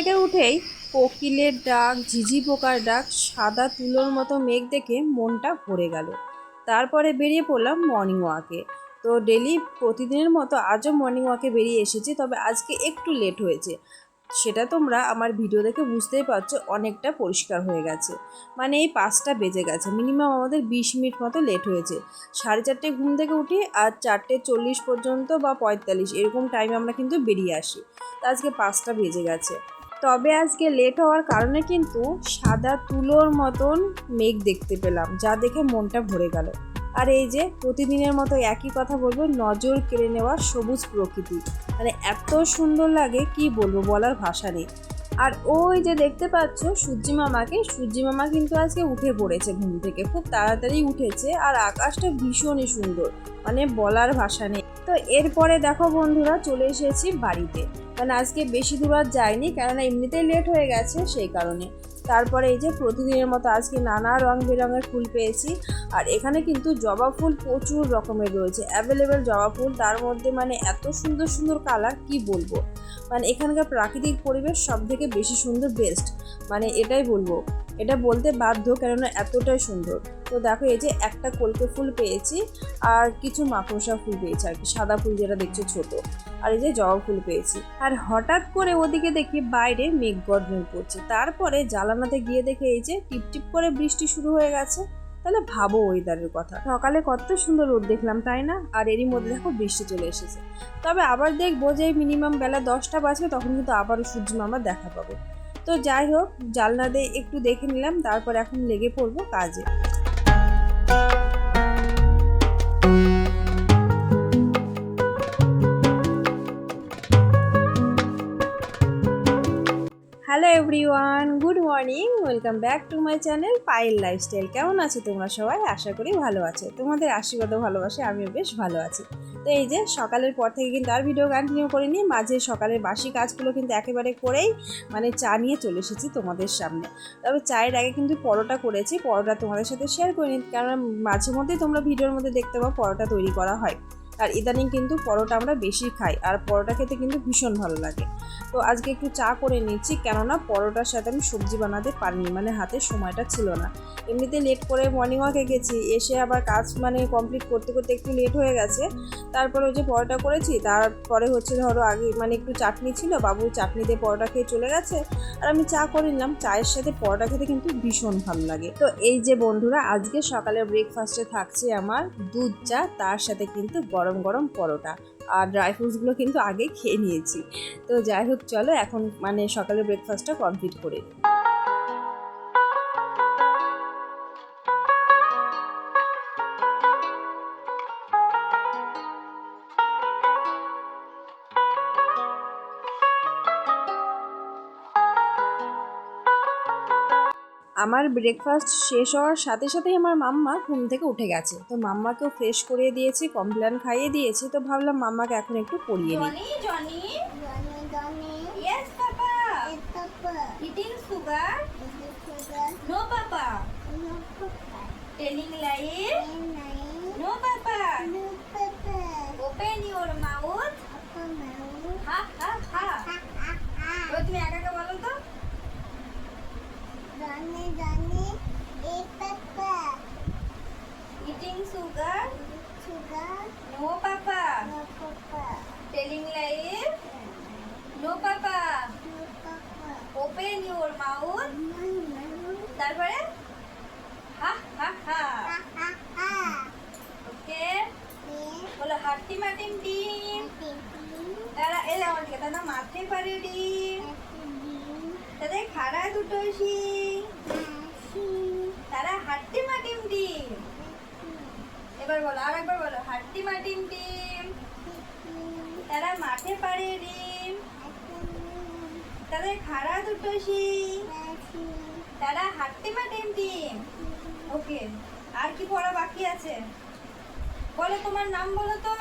থেকে উঠেই কোকিলের ডাক, ঝিঝি পোকার ডাক, সাদা তুলোর মতো মেঘ দেখে মনটা ভরে গেল। তারপরে বেরিয়ে পড়লাম মর্নিং ওয়াকে তো ডেলি প্রতিদিনের মতো আজও মর্নিং ওয়াকে বেরিয়ে এসেছি, তবে আজকে একটু লেট হয়েছে। সেটা তোমরা আমার ভিডিও দেখে বুঝতেই পারছ, অনেকটা পরিষ্কার হয়ে গেছে। মানে এই পাঁচটা বেজে গেছে মিনিমাম আমাদের বিশ মিনিট মতো লেট হয়েছে। সাড়ে চারটে ঘুম থেকে উঠি আর চারটে চল্লিশ পর্যন্ত বা পঁয়তাল্লিশ, এরকম টাইমে আমরা কিন্তু বেরিয়ে আসি। তো আজকে পাঁচটা বেজে গেছে। তবে আজকে লেট হওয়ার কারণে কিন্তু সাদা তুলোর মতন মেঘ দেখতে পেলাম, যা দেখে মনটা ভরে গেল। আর এই যে প্রতিদিনের মতো একই কথা বলব, নজর কেড়ে নেওয়া সবুজ প্রকৃতি। মানে এত সুন্দর লাগে, কি বলব বলার ভাষা নেই। আর ওই যে দেখতে পাচ্ছ সূর্যি মামাকে, সূর্যি মামা কিন্তু আজকে উঠে পড়েছে ঘুম থেকে, খুব তাড়াতাড়ি উঠেছে, আর আকাশটা ভীষণই সুন্দর। মানে বলার ভাষা নেই। তো এরপরে দেখো বন্ধুরা, চলে এসেছি বাড়িতে। মানে আজকে বেশি দূর আর যাইনি, কেননা এমনিতেই লেট হয়ে গেছে সেই কারণে। তারপরে এই যে প্রতিদিনের মতো আজকে নানা রং বেরঙের ফুল পেয়েছি। আর এখানে কিন্তু জবা ফুল প্রচুর রকমের রয়েছে অ্যাভেলেবেল জবা ফুল। তার মধ্যে মানে এত সুন্দর সুন্দর কালার কি বলব? মানে এখানকার প্রাকৃতিক পরিবেশ সব থেকে বেশি সুন্দর বেস্ট মানে এটাই বলব। এটা বলতে বাধ্য, কেননা এতটাই সুন্দর। তো দেখো এই যে একটা কলকে ফুল পেয়েছি আর কিছু মাকড়সা ফুল পেয়েছি আর কি, সাদা ফুল যেটা দেখছ ছোট। আর এই যে জবা ফুল পেয়েছি। আর হঠাৎ করে ওদিকে দেখি বাইরে মেঘ গর্জন করছে তারপরে জ্বালানাতে গিয়ে দেখে এই যে টিপ টিপ করে বৃষ্টি শুরু হয়ে গেছে। তাহলে ভাবো ওয়েদারের কথা। সকালে কত সুন্দর রোদ দেখলাম, তাই না? আর এরই মধ্যে দেখো বৃষ্টি চলে এসেছে। তবে আবার দেখব যে মিনিমাম বেলা দশটা বাজবে, তখন কিন্তু আবারও সূর্য মামা দেখা পাবো। তো যাই হোক জালনা দিয়ে একটু দেখে নিলাম, তারপর এখন লেগে পড়ব কাজে। Hello everyone good morning welcome back to my channel Payel lifestyle কেমন আছো তোমরা সবাই? আশা করি ভালো আছো। তোমাদের আশীর্বাদও ভালোবাসে আমিও বেশ ভালো আছি। তো এই যে সকালের পর থেকে কিন্তু আর ভিডিও কন্টিনিউ করিনি, মাঝে সকালের বাসি কাজগুলো কিন্তু একেবারে করেই মানে চা নিয়ে চলে এসেছি তোমাদের সামনে। তবে চায়ের আগে কিন্তু পরোটা করেছি, পরোটা তোমাদের সাথে শেয়ার করিনি কারণ মাঝে মধ্যেই তোমরা ভিডিওর মধ্যে দেখতে পাও পরোটা তৈরি করা হয়। আর ইদানিং কিন্তু পরোটা আমরা বেশি খাই আর পরোটা খেতে কিন্তু ভীষণ ভালো লাগে। তো আজকে একটু চা করে নিচ্ছি কেননা পরোটার সাথে আমি সবজি বানাতে পারিনি মানে হাতে সময়টা ছিল না। এমনিতে লেট করে মর্নিং ওয়াকে গেছি, এসে আবার কাজ মানে কমপ্লিট করতে করতে একটু লেট হয়ে গেছে। তারপরে ওই যে পরোটা করেছি, তারপরে হচ্ছে ধরো আগে মানে একটু চাটনি ছিল, বাবু চাটনি দিয়ে পরোটা খেয়ে চলে গেছে। আর আমি চা করে নিলাম, চায়ের সাথে পরোটা খেতে কিন্তু ভীষণ ভালো লাগে। তো এই যে বন্ধুরা, আজকে সকালে ব্রেকফাস্টে থাকছে আমার দুধ চা, তার সাথে কিন্তু গরম গরম গরম পরোটা আর ড্রাই ফ্রুটসগুলো কিন্তু আগে খেয়ে নিয়েছি তো যাই হোক, চলো এখন মানে সকালের ব্রেকফাস্টটা কমপ্লিট করে নিই। আমার ব্রেকফাস্ট শেষ হওয়ার সাথে সাথেই আমার মাম্মা ঘুম থেকে উঠে গেছে। তো মাম্মাকেও ফ্রেশ করিয়ে দিয়েছি কমপ্লেন খাইয়ে দিয়েছি। তো ভাবলাম মাম্মাকে এখন একটু পড়িয়ে দিই। তুমি বলো তো? Johnny, Johnny, it's Papa. Eating sugar? Sugar. No, Papa. No Papa. Telling lies? No, Papa. No Papa. Open your mouth. No Mouse. তারপরে হা হা হা Ha ha ha. ওকে Yes. বলো হাট্টি মাটিম ডিম Happy তারা এলে আমার দিকে তারা মাঠে পারে ডিম Happy তাদের খাড়া দুটো শিং Happy তারা হাট্টি মাটিম ডিম এবার বলো আর একবার বলো হাট্টি মাটিম ডিম তারা মাঠে পারে ডিম। তাদের খাড়া দুটো শিং তারা হাট্টি মাটিম ডিম ওকে আর কি পড়া বাকি আছে? বলো তোমার নাম বলো তো।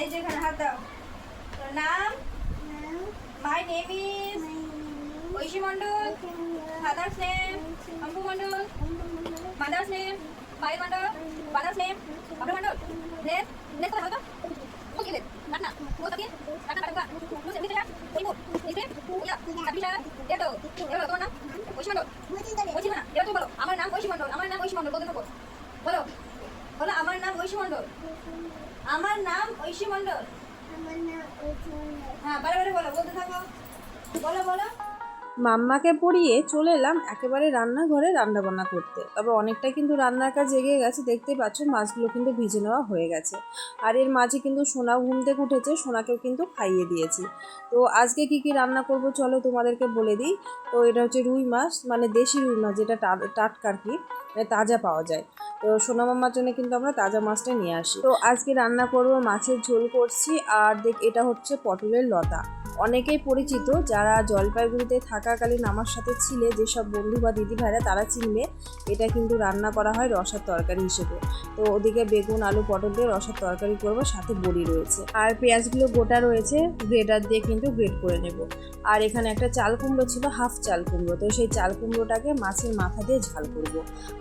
এই যেখানে হাত দাও। নাম? My name is Aishi Mondal father's name Ampu Mondal mother's name বাড়ি মণ্ডল ফাদার্স নেম বাবু মণ্ডল। নেম নেক্সট কথা বলো তো ওকে কাট না। এবার বলো। আমার নাম ঐশী মণ্ডল। আমার নাম ঐশী মণ্ডল, বলতে বলো। বলো, আমার নাম ঐশী মণ্ডল। আমার নাম ঐশী মণ্ডল। হ্যাঁ বারে বারে বলো, বলতে থাকো। বলো বলো। মাম্মাকে পড়িয়ে চলে এলাম একেবারে রান্নাঘরে রান্নাবান্না করতে। তবে অনেকটা কিন্তু রান্নার কাজ এগিয়ে গেছে, দেখতেই পাচ্ছ মাছগুলো কিন্তু ভিজে নেওয়া হয়ে গেছে। আর এর মাঝে কিন্তু সোনা ঘুম থেকে উঠেছে, সোনাকেও কিন্তু খাইয়ে দিয়েছি। তো আজকে কি কি রান্না করব চলো তোমাদেরকে বলে দিই। তো এটা হচ্ছে রুই মাছ মানে দেশি রুই মাছ, যেটা টাটকা আর কি। তাজা পাওয়া যায়। তো সোনা মামার জন্য কিন্তু আমরা তাজা মাছটা নিয়ে আসি। তো আজকে রান্না করব মাছের ঝোল করছি আর দেখ, এটা হচ্ছে পটলের লতা। অনেকেই পরিচিত যারা জলপাইগুড়িতে থাকাকালীন আমার সাথে ছিলে, যেসব বন্ধু বা দিদি ভাইরা তারা চিনবে, এটা কিন্তু রান্না করা হয় রসার তরকারি হিসেবে। তো ওদিকে বেগুন, আলু, পটল দিয়ে রসার তরকারি করব, সাথে বড়ি রয়েছে। আর পেঁয়াজগুলো গোটা রয়েছে, গ্রেটার দিয়ে কিন্তু গ্রেট করে নেব। আর এখানে একটা চাল কুমড়ো ছিল, হাফ চাল কুমড়ো। তো সেই চাল কুমড়োটাকে মাছের মাথা দিয়ে ঝাল করব।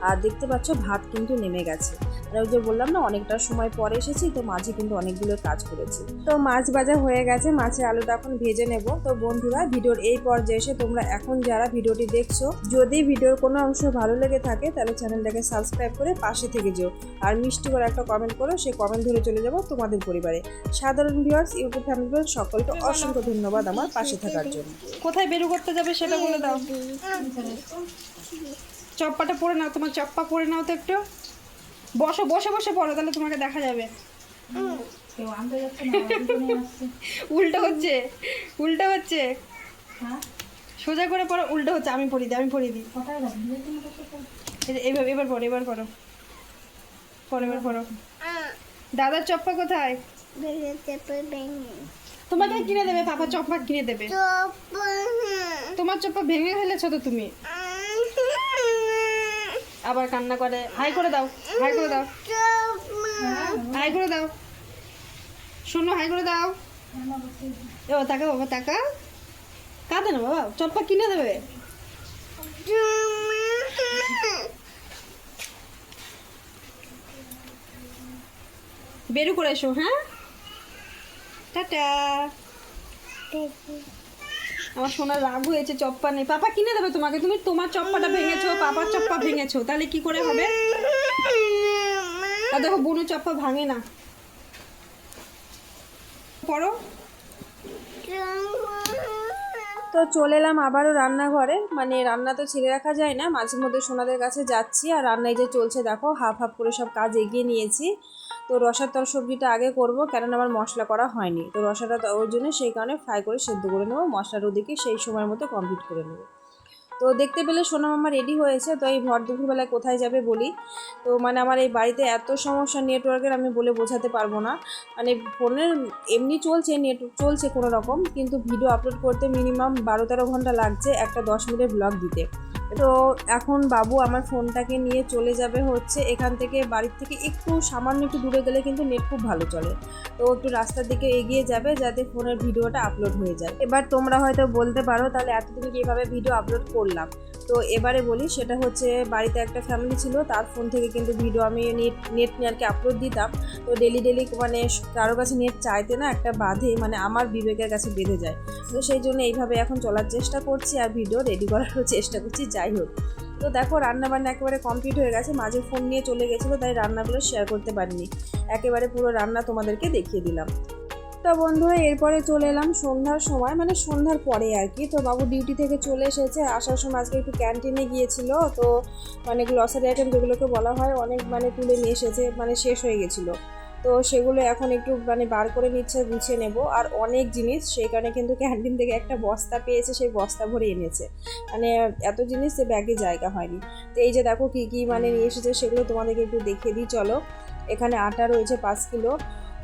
আর দেখতে পাচ্ছ ভাত কিন্তু নেমে গেছে। আর ওই যে বললাম না, অনেকটা সময় পরে এসেছি, তো মাঝে কিন্তু অনেকগুলো কাজ করেছি। তো মাছ ভাজা হয়ে গেছে, মাছের আলুটা এখন ভেজে নেব। তো বন্ধুরা, ভিডিওর এই পর্যায়ে এসে তোমরা এখন যারা ভিডিওটি দেখছ, যদি ভিডিওর কোনো অংশ ভালো লেগে থাকে, তাহলে চ্যানেলটাকে সাবস্ক্রাইব করে পাশে থেকে যেও। আর মিষ্টি করে একটা কমেন্ট করো সেই কমেন্ট ধরে চলে যাব তোমাদের পরিবারে। সাধারণ ভিউয়ার্স ইউটিউব ফ্যামিলি সকলকে অসংখ্য ধন্যবাদ আমার পাশে থাকার জন্য। কোথায় বেরু করতে যাবে সেটা বলে দাও। চপ্পাটা পরে নাও তোমার চপ্পা পরে নাও তো একটু। বসো বসে বসে পড়ো তাহলে তোমাকে দেখা যাবে। উল্টো হচ্ছে উল্টো হচ্ছে। সোজা করে পড়ো উল্টো হচ্ছে আমি পড়ি দিই আমি পড়ি দিই। এবার এবার পড়ো এবার পড়ো। পড়ো এবার পড়ো। দাদার চপ্পা কোথায়? তোমাকে কিনে দেবে পাপা চপ্পা কিনে দেবে। তোমার চপ্পা ভেঙে ফেলেছো তো তুমি। আবার কান্না করে। হাই করে দাও, হাই করে দাও। হাই করে দাও। শোনো, হাই করে দাও। ও টাকা বাবা টাকা কাঁদে না বাবা চপ্পা কিনে দেবে। বেরু করে এসো হ্যাঁ? টাটা। আমার সোনার রাগ হয়েছে চপ্পা নেই। পাপা কিনে দেবে তোমাকে? তুমি তোমার চপ্পাটা ভেঙেছো, পাপার চপ্পা ভেঙেছো। তাহলে কি করে হবে? আর দেখো বুনু চপ্পা ভাঙে না। পড়ো। তো চলে এলাম আবারও রান্নাঘরে। মানে রান্না তো ছেড়ে রাখা যায় না। মাঝে মধ্যে সোনাদের কাছে যাচ্ছি আর রান্নায় যে চলছে, দেখো, হাফ হাফ করে সব কাজ এগিয়ে নিয়েছি। তো রসার তর সবজিটা আগে করব, কেননা আমার মশলা করা হয়নি। তো রসাটা ওই জন্য সেই কারণে ফ্রাই করে সেদ্ধ করে নেব, মশলার ওদিকে সেই সময়ের মতো কমপ্লিট করে নেব। তো দেখতে পেলে সোনা মামা রেডি হয়েছে, তো এই ভর দুপুরবেলায় কোথায় যাবে বলি? তো মানে আমার এই বাড়িতে এত সমস্যা নেটওয়ার্কের আমি বলে বোঝাতে পারব না। মানে ফোনের এমনি চলছে নেট চলছে কোনো রকম, কিন্তু ভিডিও আপলোড করতে মিনিমাম বারো তেরো ঘণ্টা লাগছে একটা দশ মিনিটের ব্লগ দিতে। তো এখন বাবু আমার ফোনটাকে নিয়ে চলে যাবে হচ্ছে এখান থেকে বাড়ির থেকে একটু সামান্য একটু দূরে গেলে কিন্তু নেট খুব ভালো চলে। তো একটু রাস্তার দিকে এগিয়ে যাবে যাতে ফোনের ভিডিওটা আপলোড হয়ে যায়। এবার তোমরা হয়তো বলতে পারো তাহলে এতদিন কীভাবে ভিডিও আপলোড করলাম? তো এবারে বলি, সেটা হচ্ছে বাড়িতে একটা ফ্যামিলি ছিল, তার ফোন থেকে কিন্তু ভিডিও আমি নেট নেট নিয়ে আর কি আপলোড দিতাম। তো ডেলি ডেলি মানে কারও কাছে নেট চাইতে না একটা বাঁধে মানে আমার বিবেকের কাছে বেঁধে যায়। তো সেই জন্য এইভাবে এখন চলার চেষ্টা করছি আর ভিডিও রেডি করারও চেষ্টা করছি, যাই হোক। তো দেখো, রান্নাবান্না একেবারে কমপ্লিট হয়ে গেছে, মাঝে ফোন নিয়ে চলে গেছিল, তাই রান্নাগুলো শেয়ার করতে পারিনি। একেবারে পুরো রান্না তোমাদেরকে দেখিয়ে দিলাম। তো বন্ধুরা এরপরে চলে এলাম সন্ধ্যার সময় মানে সন্ধ্যার পরে আর কি। তো বাবু ডিউটি থেকে চলে এসেছে, আসার সময় আজকে একটু ক্যান্টিনে গিয়েছিল, তো মানে গ্লসারি আইটেম যেগুলোকে বলা হয় অনেক মানে তুলে নিয়ে এসেছে মানে শেষ হয়ে গেছিল। তো সেগুলো এখন একটু মানে বার করে নিচ্ছে, গুছিয়ে নেব। আর অনেক জিনিস, সেই কারণে কিন্তু ক্যান্টিন থেকে একটা বস্তা পেয়েছে, সেই বস্তা ভরে এনেছে। মানে এত জিনিস সে ব্যাগে জায়গা হয়নি। তো এই যে দেখো কী কী মানে নিয়ে এসেছে, সেগুলো তোমাদেরকে একটু দেখিয়ে দিই, চলো। এখানে আটা রয়েছে পাঁচ কিলো।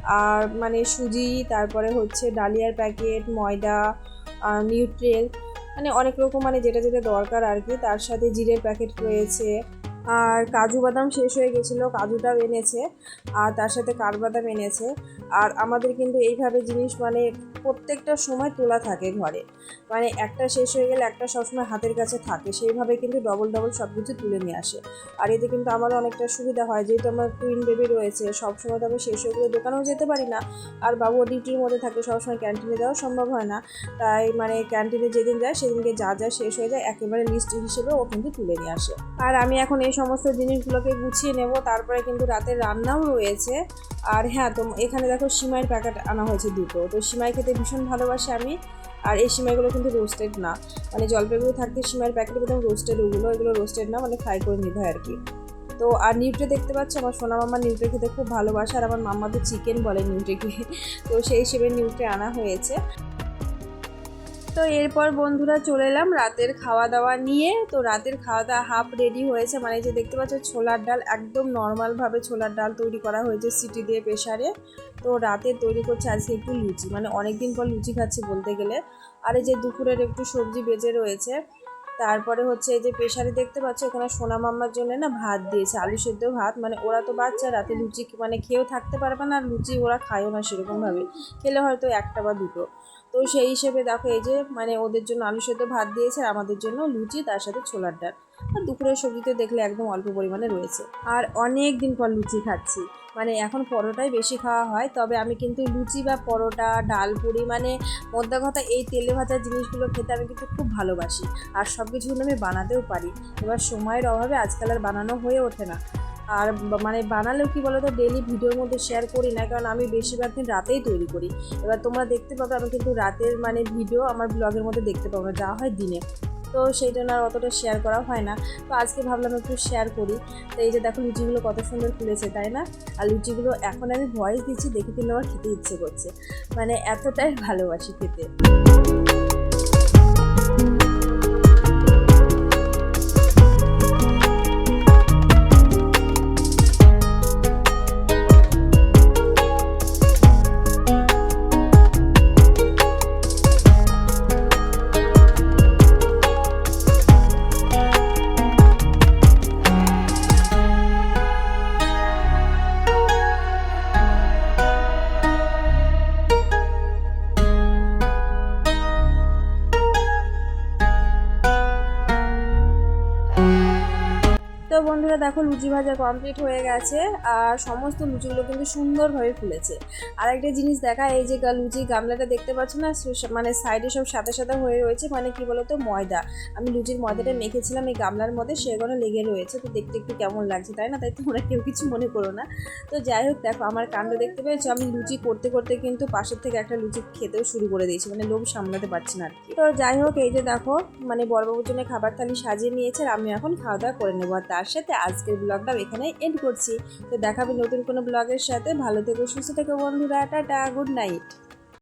আর মানে সুজি, তারপরে হচ্ছে ডালিয়ার প্যাকেট, ময়দা, আর নিউট্রেল মানে অনেক রকম মানে যেটা যেটা দরকার আর কি। তার সাথে জিরের প্যাকেট রয়েছে। আর কাজু বাদাম শেষ হয়ে গেছিল, কাজুটাও এনেছে আর তার সাথে কাঠবাদাম এনেছে। আর আমাদের কিন্তু এইভাবে জিনিস মানে প্রত্যেকটা সময় তোলা থাকে ঘরে। মানে একটা শেষ হয়ে গেলে একটা সবসময় হাতের কাছে থাকে, সেইভাবে কিন্তু ডবল ডবল সব কিছু তুলে নিয়ে আসে। আর এতে কিন্তু আমারও অনেকটা সুবিধা হয়, যেহেতু আমার টুইন বেবি রয়েছে, সবসময় তো আমি শেষ হয়ে গেলে দোকানেও যেতে পারি না। আর বাবু ডিউটির মধ্যে থাকে, সবসময় ক্যান্টিনে যাওয়া সম্ভব হয় না। তাই মানে ক্যান্টিনে যেদিন যায়, সেদিনকে যা যা শেষ হয়ে যায়, একেবারে লিস্ট হিসেবে ও কিন্তু তুলে নিয়ে আসে। আর আমি এখন এই সমস্ত জিনিসগুলোকে গুছিয়ে নেব, তারপরে কিন্তু রাতের রান্নাও রয়েছে। আর হ্যাঁ তো এখানে দেখো সিমাইয়ের প্যাকেট আনা হয়েছে দুটো। তো সিমাই খেতে ভীষণ ভালোবাসি আমি, আর এই সিমাইগুলো কিন্তু রোস্টেড না। মানে জলপাইগুলো থাকতে সিমাইয়ের প্যাকেট একদম রোস্টেড ওগুলো, এগুলো রোস্টেড না মানে ফ্রাই করে নিতে হয় আর কি। তো আর নিউট্রে দেখতে পাচ্ছ, আমার সোনা মামা নিউট্রে খেতে খুব ভালোবাসে, আর আমার মাম্মা তো চিকেন বলে নিউট্রেকে। তো সেই হিসেবে নিউট্রে আনা হয়েছে। তো এরপর বন্ধুরা চলে এলাম রাতের খাওয়া দাওয়া নিয়ে। তো রাতের খাওয়া দাওয়া হাফ রেডি হয়েছে। মানে যে দেখতে পাচ্ছ, ছোলার ডাল একদম নর্মালভাবে ছোলার ডাল তৈরি করা হয়েছে সিটি দিয়ে প্রেশারে তো রাতে তৈরি করছে আজকে একটু লুচি। মানে অনেকদিন পর লুচি খাচ্ছি বলতে গেলে। আর এই যে দুপুরের একটু সবজি বেজে রয়েছে। তারপরে হচ্ছে এই যে প্রেশারে দেখতে পাচ্ছ, এখানে সোনা মাম্মার জন্য না ভাত দিয়েছে, আলু সেদ্ধ ভাত। মানে ওরা তো বাচ্চা রাতে লুচি মানে খেয়েও থাকতে পারবে না, আর লুচি ওরা খায়ও না সেরকমভাবে। খেলে হয়তো একটা বা দুটো। তো সেই হিসেবে দেখো এই যে মানে ওদের জন্য আলু সেদ্ধ ভাত দিয়েছে, আর আমাদের জন্য লুচি, তার সাথে ছোলার ডাল। আর দুপুরের সবজিতে দেখলে একদম অল্প পরিমাণে রয়েছে। আর অনেক দিন পর লুচি খাচ্ছি। মানে এখন পরোটাই বেশি খাওয়া হয়, তবে আমি কিন্তু লুচি বা পরোটা, ডাল পুরি মানে মধ্যে কথা এই তেলে ভাজা জিনিসগুলো খেতে আমি কিন্তু খুব ভালোবাসি। আর সব কিছু কিন্তু আমি বানাতেও পারি। এবার সময়ের অভাবে আজকাল আর বানানো হয়ে ওঠে না। আর মানে বানালেও কি বলতো ডেলি ভিডিওর মধ্যে শেয়ার করি না, কারণ আমি বেশিরভাগ দিন রাতেই তৈরি করি। এবার তোমরা দেখতে পাবে, আমি কিন্তু রাতের মানে ভিডিও আমার ব্লগের মধ্যে দেখতে পাবো, যা হয় দিনে। তো সেই জন্য আর অতটা শেয়ার করা হয় না। তো আজকে ভাবলাম একটু শেয়ার করি। তো এই যে দেখো লুচিগুলো কত সুন্দর ফুলেছে, তাই না? আর লুচিগুলো এখন আমি ভয়েস দিচ্ছি, দেখে কিন্তু আমার খেতে ইচ্ছে করছে। মানে এতটাই ভালোবাসি খেতে। দেখো লুচি ভাজা কমপ্লিট হয়ে গেছে আর সমস্ত লুচিগুলো কিন্তু সুন্দরভাবে ফুলেছে। আর একটা জিনিস দেখা এই যে লুচি গামলাটা দেখতে পাচ্ছ না মানে সাইডে সব সাদা সাদা হয়ে রয়েছে মানে কি বলতো ময়দা। আমি লুচির ময়দাটা মেখেছিলাম এই গামলার মধ্যে সেগুলো লেগে রয়েছে তো দেখতে একটু কেমন লাগছে তাই না? তাই তোমরা কেউ কিছু মনে করো না। তো যাই হোক দেখো আমার কাণ্ড দেখতে পেয়েছ আমি লুচি করতে করতে কিন্তু পাশের থেকে একটা লুচি খেতেও শুরু করে দিয়েছি মানে লোভ সামলাতে পারছি না আর কি। তো যাই হোক এই যে দেখো মানে বড়বাবুর জন্য খাবার থালি সাজিয়ে নিয়েছে আর আমি এখন খাওয়া দাওয়া করে নেব আর তার সাথে আজকের ব্লগটা এখানে এন্ড করছি। তো দেখাবে নতুন কোনো ব্লগের সাথে। ভালো থেকো, সুস্থ থেকো বন্ধুরা। Tata good night